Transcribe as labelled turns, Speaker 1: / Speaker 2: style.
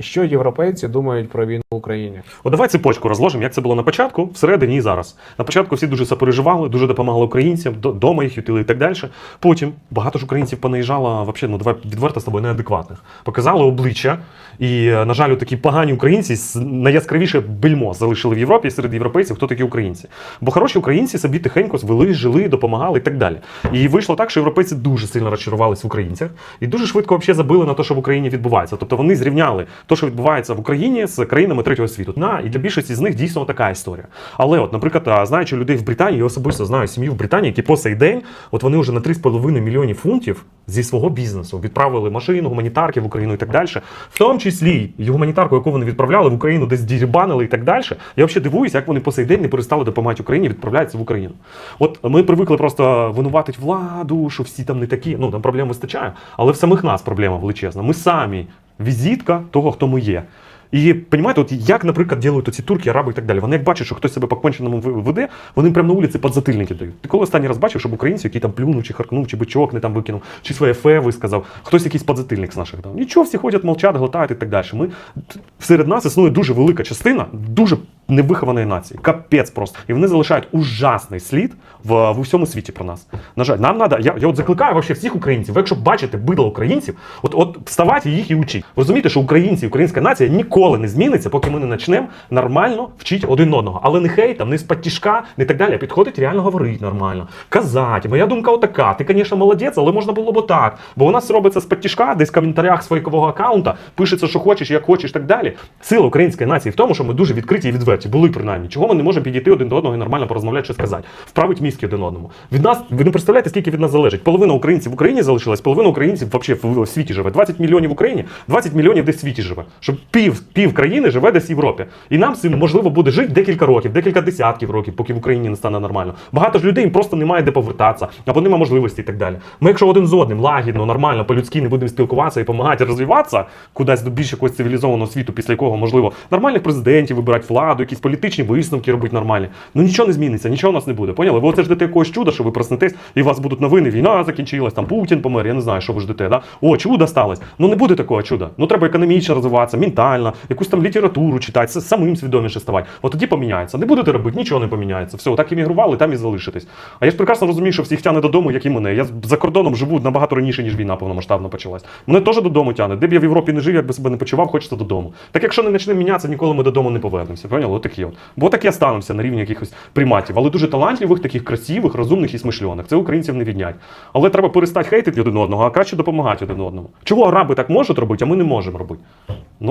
Speaker 1: Що європейці думають про війну в Україні?
Speaker 2: От давай цепочку розложимо, як це було на початку, всередині і зараз. На початку всі дуже сопереживали, дуже допомагали українцям, до- дома їх ютили і так далі. Потім багато ж українців понаїжджало, взагалі, ну давай відверто з тобою неадекватних. Показали обличчя, і, е, на жаль, такі погані українці найяскравіше бельмо залишили в Європі серед європейців, хто такі українці. Бо хороші українці собі тихенько звели, жили, допомагали і так далі. І вийшло так, що європейці дуже сильно розчарувались в українцях і дуже швидко взагалі забили на те, що в Україні відбувається. Тобто вони зрівняли те, що відбувається в Україні з країнами третього світу. На і для більшості з них дійсно така історія. Але, от, наприклад, знаючи людей в Британії, я особисто знаю сім'ю в Британії, які по цей день, от вони вже на 3,5 мільйони фунтів зі свого бізнесу відправили машину, гуманітарки в Україну і так далі. В тому числі і гуманітарку, яку вони відправляли в Україну, десь дірбанили і так далі. Я взагалі дивуюся, як вони по цей день не перестали допомагати Україні, відправляються в Україну. От ми привикли просто винуватити владу, що всі там не такі. Ну там проблем вистачає, але в самих нас проблема величезна. Ми самі візитка того, хто ми є. І розумієте, от як, наприклад, ділять ці турки, араби і так далі. Вони як бачать, що хтось себе по конченому веде, вони прямо на вулиці подзатильники дають. Ти коли останній раз бачив, щоб українці, який там плюнув, чи харкнув, чи бичок не там викинув, чи своє фе висказав, хтось якийсь подзатильник з наших дав. Нічого, всі ходять, мовчать, глотають і так далі. Ми серед нас існує дуже велика частина, дуже невихованої нації. Капець просто. І вони залишають ужасний слід в, в усьому світі про нас. На жаль, нам треба. Я, я от закликаю вообще всіх українців. Ви якщо бачите бидло українців, от от вставайте їх і учіть. Розумієте, що українці, українська нація ніколи не зміниться, поки ми не почнемо нормально вчити один одного. Але не хейтом, не з підтішка, не так далі. Підходить реально говорити нормально. Казати. Моя думка отака. Ти, звісно, молодець, але можна було б так. Бо у нас робиться з підтішка, десь в коментарях з аккаунта, пишеться, що хочеш, як хочеш, так далі. Сила української нації в тому, що ми дуже відкриті і відверті, були принаймні. Чого ми не можемо підійти один до одного і нормально порозмовляти, що сказати, вправить мізки один одному. Від нас ви не представляєте, скільки від нас залежить. Половина українців в Україні залишилась, половина українців взагалі в світі живе. 20 мільйонів в Україні, 20 мільйонів десь в світі живе. Щоб пів, пів країни живе десь в Європі. І нам цим можливо буде жити декілька років, декілька десятків років, поки в Україні не стане нормально. Багато ж людей їм просто немає де повертатися, або немає можливості і так далі. Ми, якщо один з одним лагідно, нормально, по-людськи не будемо спілкуватися і допомагати розвиватися кудись до більш якогось цивілізованого світу, після якого можливо нормальних президентів вибирати владу, якісь політичні висновки робити нормальні. Ну нічого не зміниться, нічого у нас не буде. Поняли? Ви оце ждете якогось чуда, що ви проснетесь, і у вас будуть новини, війна закінчилась, там Путін помер, я не знаю, що ви ждете. Да? О, чудо сталося. Ну не буде такого чуда. Ну треба економічно розвиватися, ментально, якусь там літературу читати, самим свідоміше ставати. От тоді поміняється. Не будете робити, нічого не поміняється. Все, так іммігрували, там і залишитесь. А я ж прекрасно розумію, що всіх тяне додому, як і мене. Я за кордоном живу набагато раніше, ніж війна повномасштабно почалась. Мене теж додому тяне. Де б я в Європі не жив, як би себе не почував, хочеться додому. Так якщо не почнемо мінятися, ніколи ми додому не повернемося. Поняли? Отакі от. Бо так я останемося на рівні якихось приматів. Але дуже талантливих, таких красивих, розумних і смишлених. Це українців не віднять. Але треба перестати хейтити один одного, а краще допомагати один одному. Чого араби так можуть робити, а ми не можемо робити? Ну,